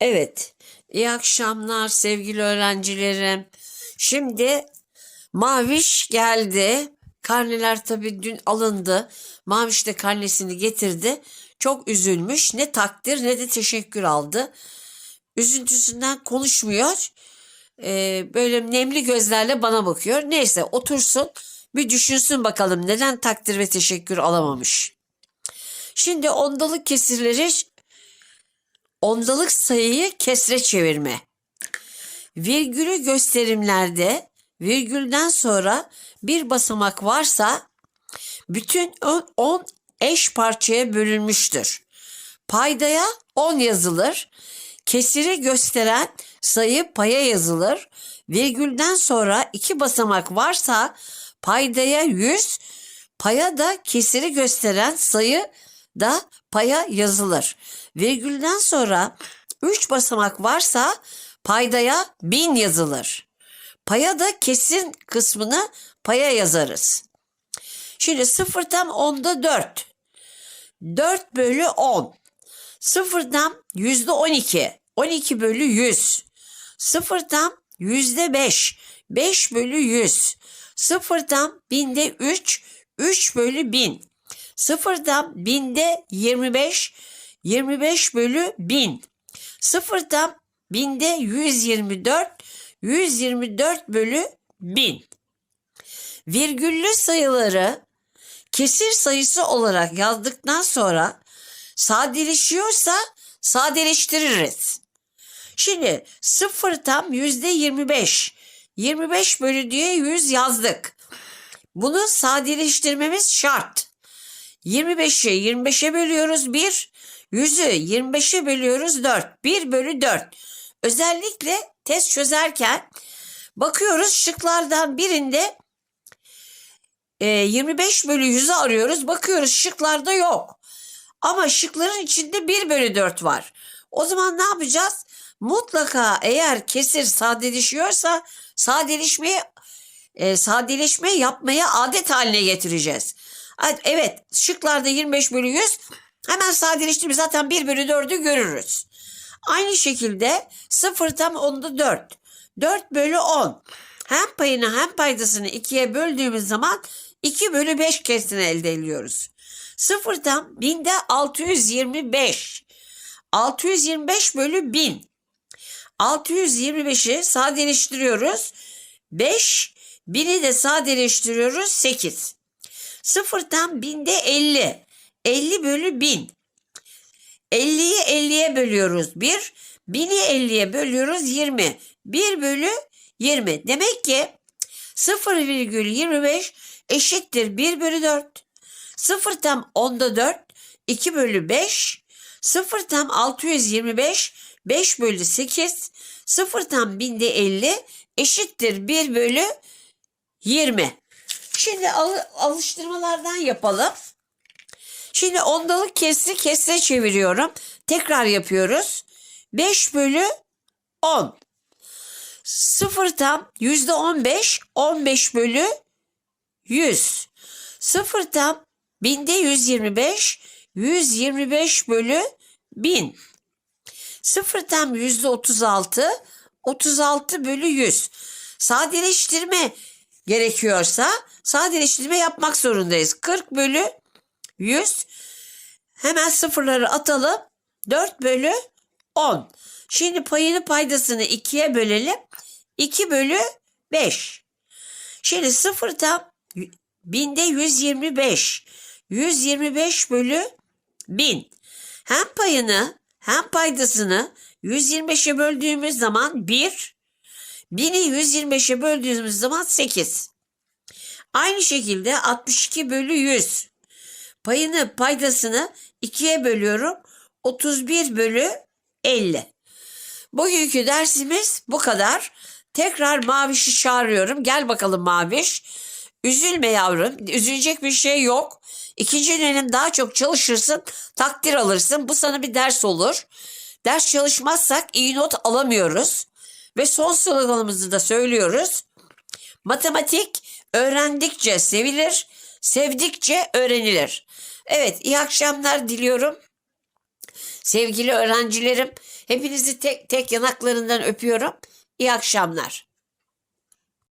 Evet, iyi akşamlar sevgili öğrencilerim. Şimdi Maviş geldi. Karneler tabii dün alındı. Maviş de karnesini getirdi. Çok üzülmüş. Ne takdir ne de teşekkür aldı. Üzüntüsünden konuşmuyor. Ee, böyle nemli gözlerle bana bakıyor. Neyse otursun bir düşünsün bakalım neden takdir ve teşekkür alamamış. Şimdi ondalık kesirleri ondalık sayıyı kesre çevirme. Virgülü gösterimlerde virgülden sonra bir basamak varsa bütün 10 eş parçaya bölünmüştür. Paydaya 10 yazılır. Kesiri gösteren sayı paya yazılır. Virgülden sonra iki basamak varsa paydaya 100, paya da kesiri gösteren sayı da paya yazılır. Virgülden sonra 3 basamak varsa paydaya 1000 yazılır. Paya da kesin kısmını paya yazarız. Şimdi sıfırdan onda 4. 4 bölü 10. Sıfırdan yüzde 12. 12 bölü 100. Sıfırdan yüzde 5. 5 bölü 100. Sıfırdan binde 3. 3 bölü 1000. Sıfırdan binde 25. 25 bölü 1000. Sıfırdan binde 124. 124 bölü 1000. Virgüllü sayıları kesir sayısı olarak yazdıktan sonra sadeleşiyorsa sadeleştiririz. Şimdi sıfır tam yüzde 25. 25 bölü diye 100 yazdık. Bunu sadeleştirmemiz şart. 25'i 25'e bölüyoruz 1. 100'ü 25'e bölüyoruz 4. 1 bölü 4. Özellikle test çözerken bakıyoruz şıklardan birinde e, 25 bölü 100'ü arıyoruz. Bakıyoruz şıklarda yok. Ama şıkların içinde 1 bölü 4 var. O zaman ne yapacağız? Mutlaka eğer kesir sadeleşiyorsa sadeleşmeyi e, sadeleşme yapmaya adet haline getireceğiz. Evet şıklarda 25 bölü 100 hemen sadeleştirme zaten 1 bölü 4'ü görürüz. Aynı şekilde 0 tam onda 4. 4 bölü 10. Hem payını hem paydasını 2'ye böldüğümüz zaman 2 bölü 5 kesini elde ediyoruz. Sıfırdan binde 625. 625 bölü 1000. 625'i sadeleştiriyoruz. 5. 1000'i de sadeleştiriyoruz. 8. Sıfırdan binde 50. 50 bölü 1000. 50'yi 50'ye bölüyoruz 1. 1000'i 50'ye bölüyoruz 20. 1 bölü 20. Demek ki 0,25 eşittir 1 bölü 4. 0 tam onda 4. 2 bölü 5. 0 tam 625. 5 bölü 8. 0 tam binde 50 eşittir 1 bölü 20. Şimdi al- alıştırmalardan yapalım. Şimdi ondalık kesri kesre çeviriyorum. Tekrar yapıyoruz. 5 bölü 10. 0 tam yüzde 15. 15 bölü 100. 0 tam binde 125. 125 bölü 1000. 0 tam yüzde 36. 36 bölü 100. Sadeleştirme gerekiyorsa sadeleştirme yapmak zorundayız. 40 bölü 100. Hemen sıfırları atalım. 4 bölü 10. Şimdi payını paydasını 2'ye bölelim. 2 bölü 5. Şimdi sıfır tam binde 125. 125 bölü 1000. Hem payını hem paydasını 125'e böldüğümüz zaman 1. 1000'i 125'e böldüğümüz zaman 8. Aynı şekilde 62 bölü 100. Payını paydasını 2'ye bölüyorum. 31 bölü 50. Bugünkü dersimiz bu kadar. Tekrar Maviş'i çağırıyorum. Gel bakalım Maviş. Üzülme yavrum. Üzülecek bir şey yok. İkinci dönem daha çok çalışırsın. Takdir alırsın. Bu sana bir ders olur. Ders çalışmazsak iyi not alamıyoruz. Ve son sloganımızı da söylüyoruz. Matematik öğrendikçe sevilir, sevdikçe öğrenilir. Evet, iyi akşamlar diliyorum. Sevgili öğrencilerim, Hepinizi tek tek yanaklarından öpüyorum. İyi akşamlar.